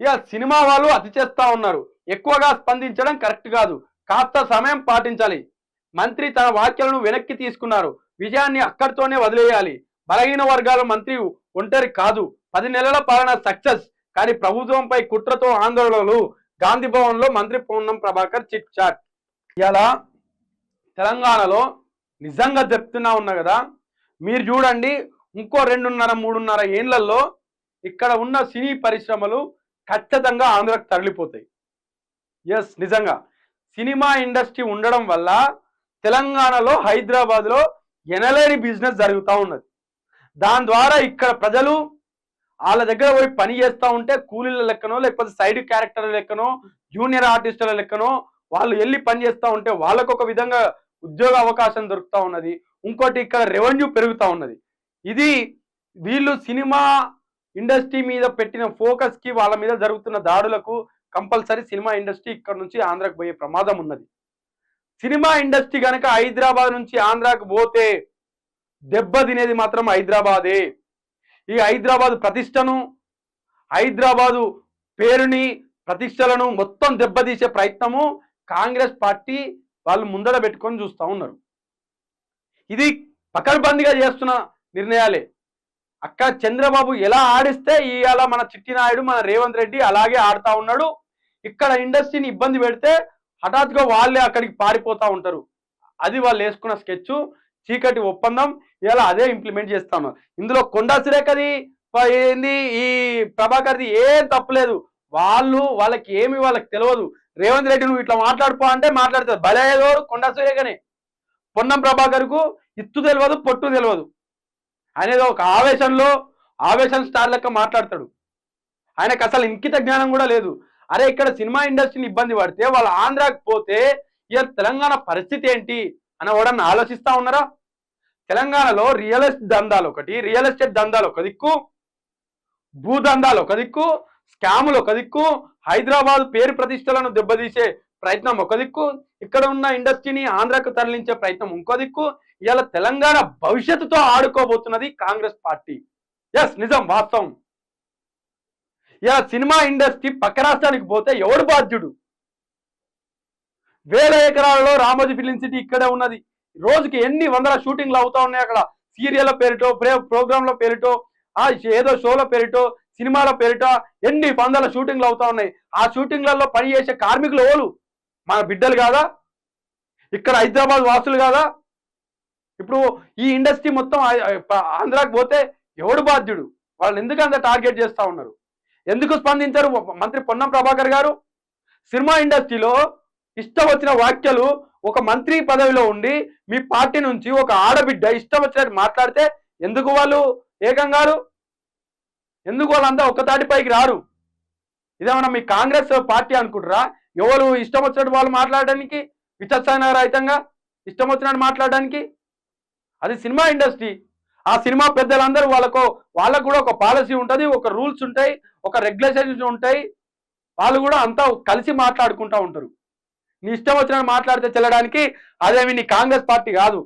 ఇక సినిమా వాళ్ళు అతి చేస్తా ఉన్నారు. ఎక్కువగా స్పందించడం కరెక్ట్ కాదు. కాస్త సమయం పాటించాలి. మంత్రి తన వ్యాఖ్యలను వెనక్కి తీసుకున్నారు. విజయాన్ని అక్కడితోనే వదిలేయాలి. బలహీన వర్గాల మంత్రి ఒంటరి కాదు. పది నెలల పాలన సక్సెస్. కానీ ప్రభుత్వంపై కుట్రతో ఆందోళనలు. గాంధీ భవన్లో మంత్రి పూర్ణం ప్రభాకర్ చిట్ చాట్. ఇలా తెలంగాణలో నిజంగా చెప్తున్నా ఉన్నా కదా మీరు చూడండి ఇంకో రెండున్నర మూడున్నర ఏళ్ళలో ఇక్కడ ఉన్న సినీ పరిశ్రమలు ఖచ్చితంగా ఆంధ్రకు తరలిపోతాయి. ఎస్ నిజంగా. సినిమా ఇండస్ట్రీ ఉండడం వల్ల తెలంగాణలో హైదరాబాద్లో ఎనలేని బిజినెస్ జరుగుతూ ఉన్నది. దాని ద్వారా ఇక్కడ ప్రజలు వాళ్ళ దగ్గర పోయి పని చేస్తూ ఉంటే కూలీల లెక్కనో లేకపోతే సైడ్ క్యారెక్టర్ల లెక్కనో జూనియర్ ఆర్టిస్టుల లెక్కనో వాళ్ళు వెళ్ళి పని చేస్తూ ఉంటే వాళ్ళకు ఒక విధంగా ఉద్యోగ అవకాశం దొరుకుతూ ఉన్నది. ఇంకోటి ఇక్కడ రెవెన్యూ పెరుగుతూ ఉన్నది. ఇది వీళ్ళు సినిమా ఇండస్ట్రీ మీద పెట్టిన ఫోకస్కి వాళ్ళ మీద జరుగుతున్న దాడులకు కంపల్సరీ సినిమా ఇండస్ట్రీ ఇక్కడ నుంచి ఆంధ్రాకు పోయే ప్రమాదం ఉన్నది. సినిమా ఇండస్ట్రీ కనుక హైదరాబాద్ నుంచి ఆంధ్రాకు పోతే దెబ్బ తినేది మాత్రం హైదరాబాదే. ఈ హైదరాబాద్ ప్రతిష్టను హైదరాబాదు పేరుని ప్రతిష్టలను మొత్తం దెబ్బతీసే ప్రయత్నము కాంగ్రెస్ పార్టీ వాళ్ళు ముందర పెట్టుకొని చూస్తూ ఉన్నారు. ఇది పకడ్బందీగా చేస్తున్న నిర్ణయాలే. అక్క చంద్రబాబు ఎలా ఆడిస్తే ఇవాళ మన చిట్టినాయుడు మన రేవంత్ రెడ్డి అలాగే ఆడుతా ఉన్నాడు. ఇక్కడ ఇండస్ట్రీని ఇబ్బంది పెడితే హఠాత్తుగా వాళ్ళే అక్కడికి పారిపోతా ఉంటారు. అది వాళ్ళు వేసుకున్న స్కెచ్ చీకటి ఒప్పందం ఇలా అదే ఇంప్లిమెంట్ చేస్తాను. ఇందులో కొండా సురేఖది ఏంది? ఈ ప్రభాకర్ది ఏం తప్పలేదు వాళ్ళు వాళ్ళకి ఏమి వాళ్ళకి తెలియదు రేవంత్ రెడ్డి నువ్వు ఇట్లా మాట్లాడుకో అంటే మాట్లాడుతుంది. బలేదోరు కొండా సురేఖనే. పొన్నం ప్రభాకర్కు ఇత్తు తెలియదు పొట్టు తెలియదు అనేది ఒక ఆవేశంలో ఆవేశం స్టార్ లెక్క మాట్లాడతాడు. ఆయనకు అసలు ఇంకిత జ్ఞానం కూడా లేదు. అరే ఇక్కడ సినిమా ఇండస్ట్రీని ఇబ్బంది పడితే వాళ్ళు ఆంధ్రాకి పోతే ఇక తెలంగాణ పరిస్థితి ఏంటి అని ఎవడన్నా ఆలోచిస్తా ఉన్నారా? తెలంగాణలో రియల్ ఎస్టేట్ దందాలు ఒకటి రియల్ ఎస్టేట్ దందాలు ఒక దిక్కు భూ దందాలు ఒక దిక్కు స్కాములు ఒక దిక్కు హైదరాబాద్ పేరు ప్రతిష్టలను దెబ్బతీసే ప్రయత్నం ఒక దిక్కు ఇక్కడ ఉన్న ఇండస్ట్రీని ఆంధ్రాకు తరలించే ప్రయత్నం ఇంకో దిక్కు ఇవాళ తెలంగాణ భవిష్యత్తుతో ఆడుకోబోతున్నది కాంగ్రెస్ పార్టీ. ఎస్ నిజం వాస్తవం. ఇలా సినిమా ఇండస్ట్రీ పక్క రాష్ట్రానికి పోతే ఎవడు బాధ్యుడు? వేల ఎకరాలలో రామోజీ ఫిలిం సిటీ ఇక్కడే ఉన్నది. రోజుకి ఎన్ని వందల షూటింగ్లు అవుతా ఉన్నాయి అక్కడ? సీరియల్ పేరుటో ప్రోగ్రాంల పేరుటో ఆ ఏదో షోల పేరిటో సినిమాల పేరిట ఎన్ని వందల షూటింగ్లు అవుతా ఉన్నాయి? ఆ షూటింగ్లలో పని చేసే కార్మికులు ఎవరు? మన బిడ్డలు కాదా? ఇక్కడ హైదరాబాద్ వాసులు కాదా? ఇప్పుడు ఈ ఇండస్ట్రీ మొత్తం ఆంధ్రాకి పోతే ఎవడు బాధ్యుడు? వాళ్ళు ఎందుకు అంత టార్గెట్ చేస్తా ఉన్నారు? ఎందుకు స్పందించారు? మంత్రి పొన్నం ప్రభాకర్ గారు? సినిమా ఇండస్ట్రీలో ఇష్టం వచ్చిన వ్యాఖ్యలు ఒక మంత్రి పదవిలో ఉండి మీ పార్టీ నుంచి ఒక ఆడబిడ్డ ఇష్టం వచ్చినట్టు మాట్లాడితే ఎందుకు వాళ్ళు ఏకంగారు ఎందుకు వాళ్ళంతా ఒక తాటిపైకి రారు? ఇదేమన్నా మీ కాంగ్రెస్ పార్టీ అనుకుంటారా ఎవరు ఇష్టం వచ్చినట్టు వాళ్ళు మాట్లాడడానికి? విచక్షణ రహితంగా ఇష్టం వచ్చినట్టు మాట్లాడడానికి? అది సినిమా ఇండస్ట్రీ. ఆ సినిమా పెద్దలందరూ వాళ్ళకు వాళ్ళకు కూడా ఒక పాలసీ ఉంటుంది ఒక రూల్స్ ఉంటాయి ఒక రెగ్యులేషన్స్ ఉంటాయి. వాళ్ళు కూడా అంతా కలిసి మాట్లాడుకుంటా ఉంటారు. నీ ఇష్టం వచ్చిన మాట్లాడితే చెల్లడానికి అదేమి నీ కాంగ్రెస్ పార్టీ కాదు.